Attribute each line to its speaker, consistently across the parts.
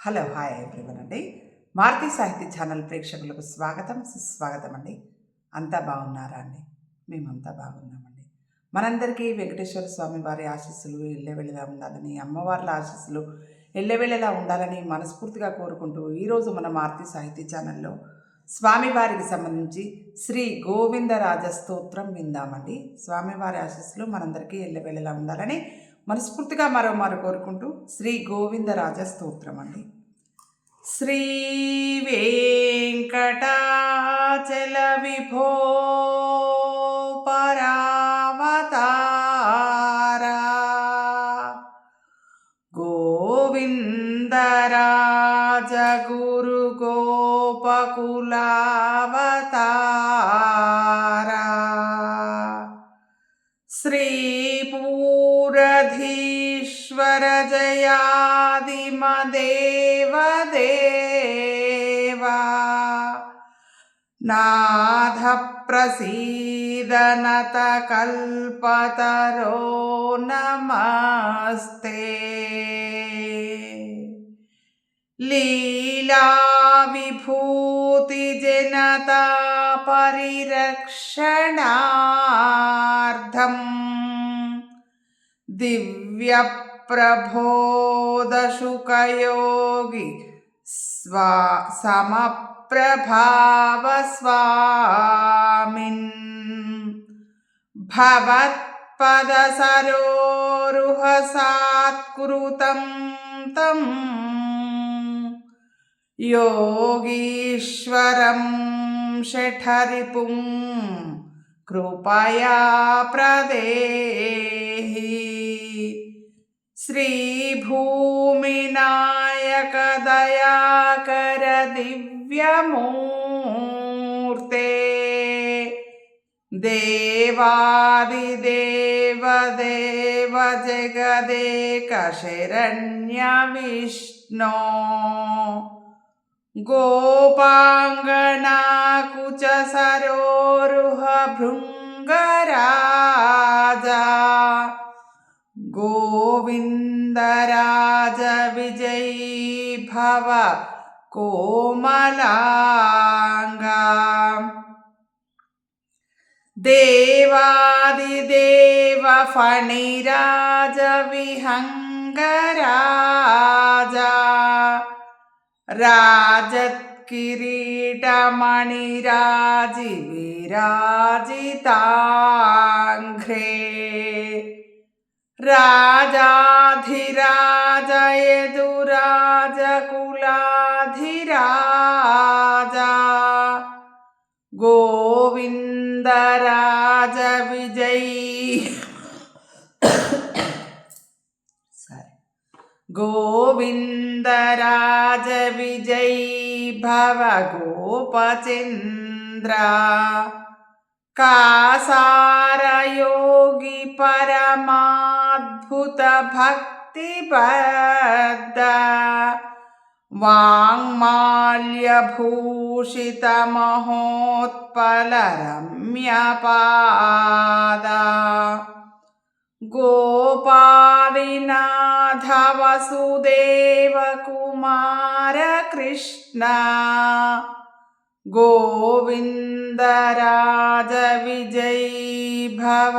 Speaker 1: Hello hi everyone అండి. మారుతి సాహిత్య channel ప్రేక్షకులకు స్వాగతం సుస్వాగతం అండి అంతా బాగున్నారా అండి? మేమంతా బాగున్నామండి. మనందరికీ వెంకటేశ్వర స్వామి వారి ఆశీస్సులు ఎల్లవేళలా ఉండాలని అమ్మవార్ల ఆశీస్సులు ఎల్లవేళలా ఉండాలని మనస్ఫూర్తిగా కోరుకుంటూ ఈరోజు మన మారుతి సాహిత్య ఛానల్లో స్వామివారికి సంబంధించి శ్రీ గోవిందరాజ స్తోత్రం విందామండి. స్వామివారి ఆశీస్సులు మనందరికీ ఎల్లవేళలా ఉండాలని మనస్ఫూర్తిగా మరోమారు కోరుకుంటూ శ్రీ గోవిందరాజ స్తోత్రం అండి శ్రీ వెంకటాచల విభో श्रीपूरधीश्वर जयादिमदेवदेवा नाथप्रसीदनतकल्पतरो नमस्ते। लीलाविभूतिजनता परिरक्षणार्थम् दिव्यप्रबोधशुकयोगि स्वा समप्रभावस्वामिन्। भवत्पदसरोरुहसात्कृतं तं योगीश्वरं शठरिपुं कृपया प्रदेहि श्रीभूमिनायकदयाकर दिव्यमूर्ते देवादिदेवदेव जगदेकशरण्यविष्णो गोपाङ्गनाकुचसरोरुह गोविन्दराजविजयी भव कोमलाङ्गा देवादिदेव फणिराजविहङ्गराजा राजत्किरीटमणिराजिविराजिताङ्घ्रे। राजाधिराज यदुराजकुलाधिराजा गोविन्दराज विजयी। सरि गोविन्दराज विजयी भव गोपचन्द्रा। कासारयोगी परमाद्भुत അത്ഭുത ഭക്തി പദ വാങ്മാല്യഭൂഷിതമഹോത്പലരമ്യപാദ. ഗോപാരിനാഥവസുദേവകുമാരകൃഷ്ണ ഗോവിന്ദരാജവിജയീഭവ.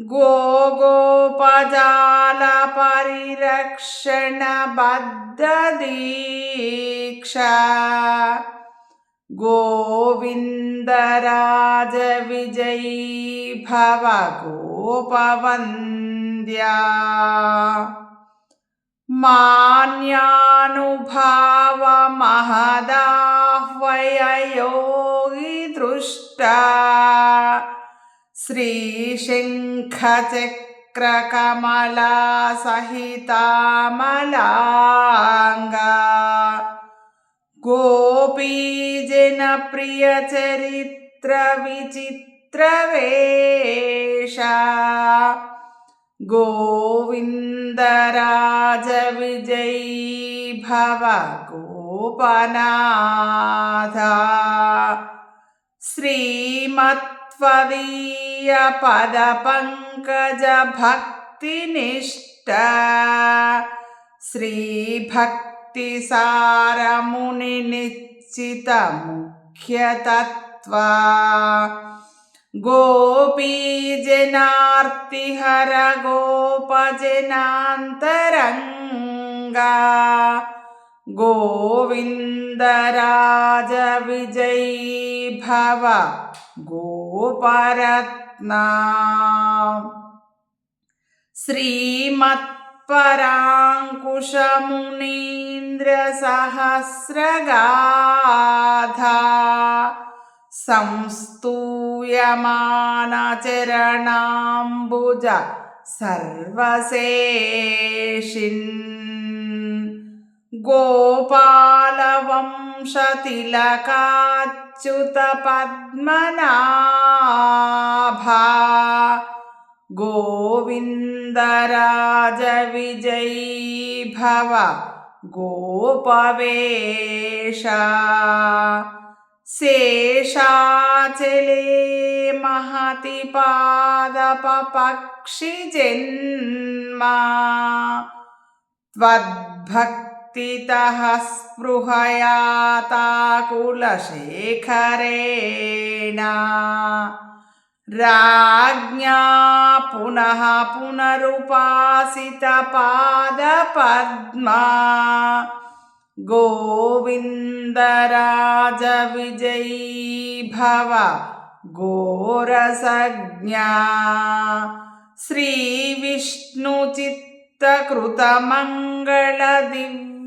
Speaker 1: दिव्यमाना ज्ञानप्रदीप परिदृष्टगुणामृताब्दे गो गोपजाल परिरक्षण बद्धदीक्षा गोविन्दराज विजयी भव गोपवन्द्या मान्यानुभाव श्रीशङ्खचक्रकमलासहितामलाङ्गा। गोपीजनप्रियचरित्रविचित्रवेषा। गोविन्दराजविजयी भव गोपनाथ। श्रीमत् कज भक्ति श्रीभक्ति सार त्वदीयपदपङ्कजभक्तिनिष्ठ श्रीभक्तिसारमुनिनिश्चितमुख्यतत्त्वा। गोपीजनार्तिहरगोपजनान्तरङ्गा। गोविन्दराजविजयी भव गोपरत्ना श्रीमत्पराङ्कुशमुनीन्द्रसहस्रगाधा संस्तूयमानचरणाम्बुज सर्वशेषिन् गोपालवंशतिलकाच्युतपद्मनाभा। गोविन्दराजविजयी भव गोपवेश। शेषाचले महति पादपपक्षिजन्मा त्वद्भक्तितः स्पृहया ताकुलशेखरेण राज्ञा पुनः पुनरुपासितपादपद्मा गोविन्दराजविजयी भव गोरसज्ञा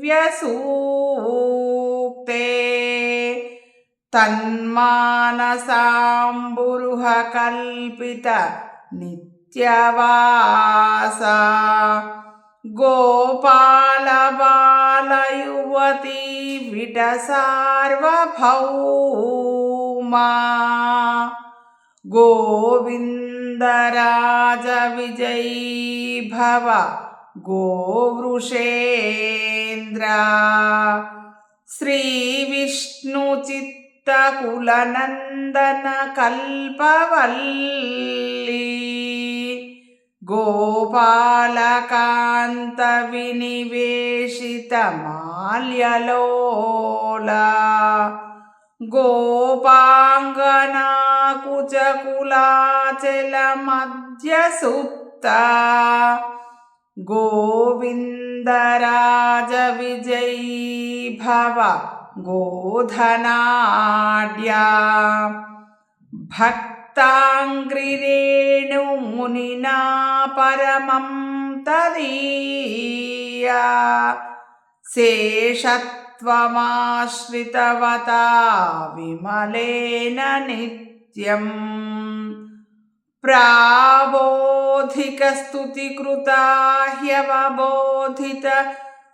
Speaker 1: श्रीविष्णुचित्तकृतमङ्गलदिव्यसूक्ते तन्मानसाम्बुरुहकल्पित नित्यवासा। गोपालबालयुवती विटसार्वभौमा गोविन्दराजविजयी भव गोवृषेन्द्रा श्रीविष्णुचित्तकुलनन्दनकल्पवल्ली गोपालकान्तविनिवेशितमाल्यलोला गोपाङ्गनाकुचकुलाचलमध्यसुप्ता गोविन्दराजविजयी भव गोधनाढ्या। भक्ताङ्ग्रिरेणुमुनिना परमं तदीया। शेषत्वमाश्रितवता विमलेन नित्यम् प्राबोधिकस्तुतिकृता ह्यवबोधित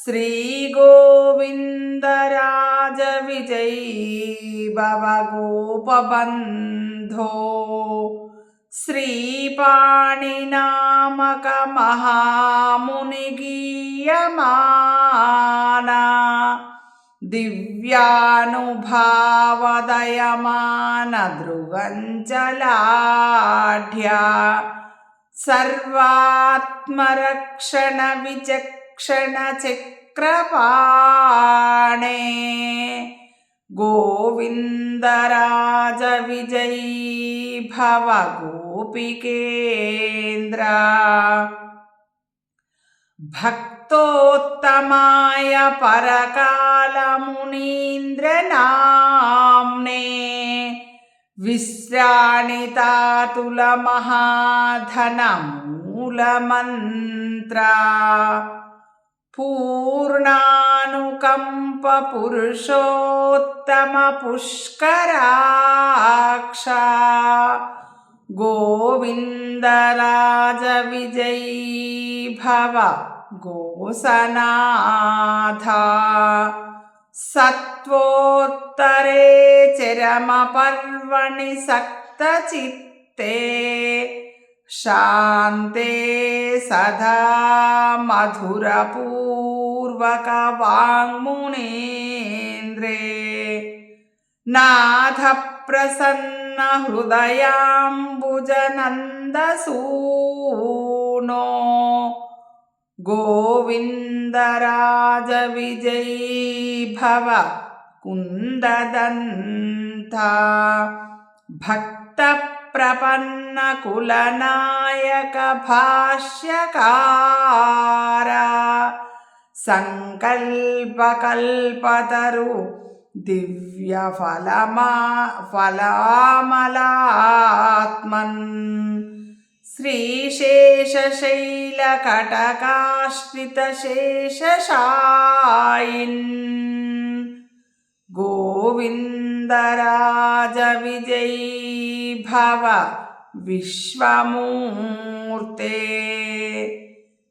Speaker 1: श्रीगोविन्दराजविजयी भव गोपबन्धो श्रीपाणिनामकमहामुनिगीयमाना दिव्यानुभावदयमानदृगञ्चलाढ्या सर्वात्मरक्षणविचक्षणचक्रपाणे गोविन्दराजविजयी भव गोपिकेन्द्रा భక్తోత్తమాయ పరకాలమునీంద్రనామ్నే విశ్రాణితాతులమహాధనమూలమంత్ర. పూర్ణానుకంప పురుషోత్తమ పుష్కరాక్ష గోవిందరాజ విజయీ భవ. गोसनाथा। सत्त्वोत्तरे चरमपर्वणि सक् भक्तचित्ते शान्ते सदा मधुरपूर्वकवाङ्मुनेन्द्रे। नाथप्रसन्नहृदयाम्बुजनन्दसूनो गोविन्दराजविजयी भव कुन्ददन्ता भक्तप्रपन्नकुलनायकभाष्यकार सङ्कल्पकल्पतरु दिव्यफलमा फलामलात्मन् श्रीशेषशैलकटकाश्रितशेषशायिन् गोविन्दराजविजयी भव विश्वमूर्ते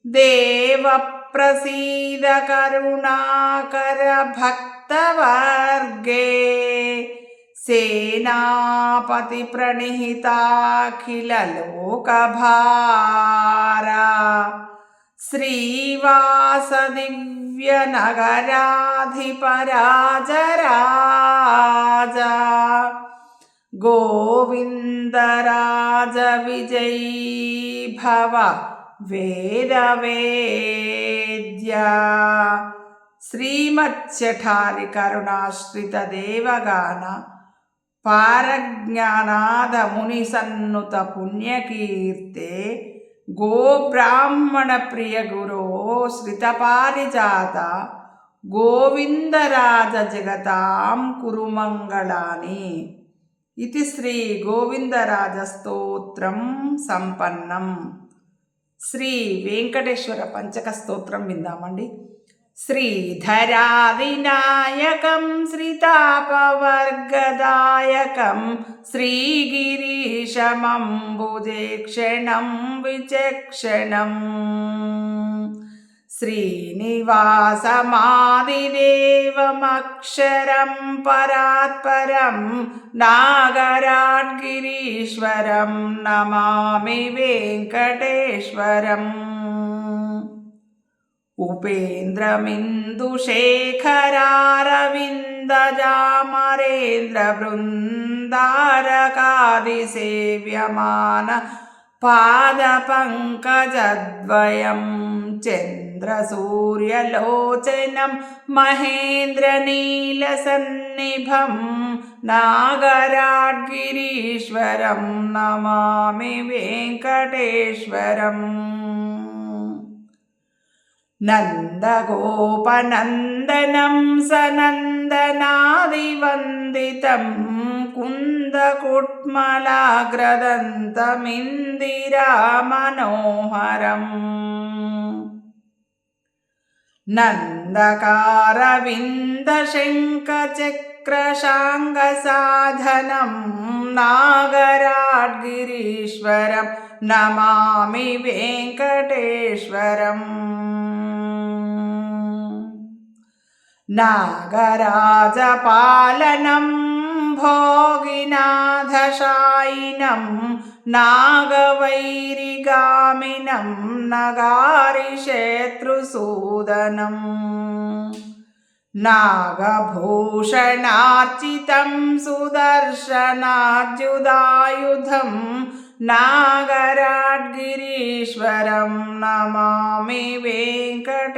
Speaker 1: देवप्रसीदकरुणाकरभक्तवर्गे। सेनापतिप्रणिहिताखिललोकभारा श्रीवासदिव्यनगराधिपराजराजा गोविन्दराजविजयी भव वेदवेद्या श्रीमच्छठारिकरुणाश्रितदेवगान पारज्ञानादमुनिसन्नुत पुण्यकीर्ते गोब्राह्मणप्रियगुरो श्रितपारिजात गोविन्दराजजगतां कुरु मङ्गलानि इति श्रीगोविन्दराजस्तोत्रं सम्पन्नं శ్రీ వెంకటేశ్వర పంచక స్తోత్రం విందామండి ശ്രീധരാവിനായകം ശ്രീതാപവർഗദായകം ശ്രീഗിരീശമംബുദീക്ഷണം വിചക്ഷണം. ശ്രീനിവാസമാതിദേവമക്ഷരം പരാത്പരം നാഗരാഡ്ഗിരീശ്വരം നമാമി വെങ്കടേശ്വരം. उपेन्द्रमिन्दुशेखरारविन्दजामरेन्द्रबृन्दारकादिसेव्यमान पादपङ्कजद्वयं चन्द्रसूर्यलोचनं महेन्द्रनीलसन्निभं नागराड्गिरीश्वरं नमामि वेङ्कटेश्वरम् नन्दगोपनन्दनं सनन्दनादिवन्दितं कुन्दकुट्मलाग्रदन्तमिन्दिरामनोहरम्। नन्दकारविन्दशङ्खचक्रशाङ्गसाधनं नागराड्गिरीश्वरं नमामि वेङ्कटेश्वरम् नागराजपालनं भोगिनाथशायिनं नागवैरिगामिनं नगारिशत्रुसूदनम् नागभूषणार्चितं सुदर्शनाद्युदायुधं नागराड्गिरीश्वरं नमामि वेङ्कटेश्वरम्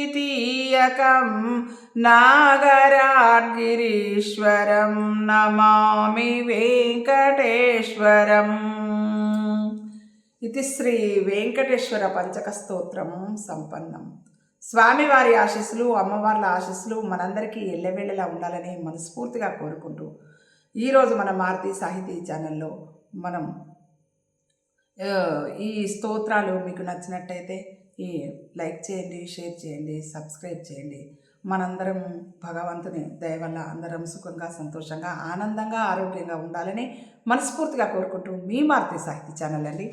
Speaker 1: तारकासुराटवीकुठारमद्वितीयकं नागराड्गिरीश्वरं नमामि वेङ्कटेश्वरम् ఇది శ్రీ వెంకటేశ్వర పంచక స్తోత్రం సంపన్నం స్వామివారి ఆశీస్సులు అమ్మవార్ల ఆశీస్సులు మనందరికీ ఎల్లవేళలా ఉండాలని మనస్ఫూర్తిగా కోరుకుంటూ ఈరోజు మన మారుతి సాహితీ ఛానల్లో మనం ఆ, ఈ స్తోత్రాలు మీకు నచ్చినట్టయితే ఈ లైక్ చేయండి షేర్ చేయండి సబ్స్క్రైబ్ చేయండి. మనందరం భగవంతుని దయ వల్ల అందరం సుఖంగా సంతోషంగా ఆనందంగా ఆరోగ్యంగా ఉండాలని మనస్ఫూర్తిగా కోరుకుంటూ మీ మారుతి సాహితీ ఛానల్ అండి.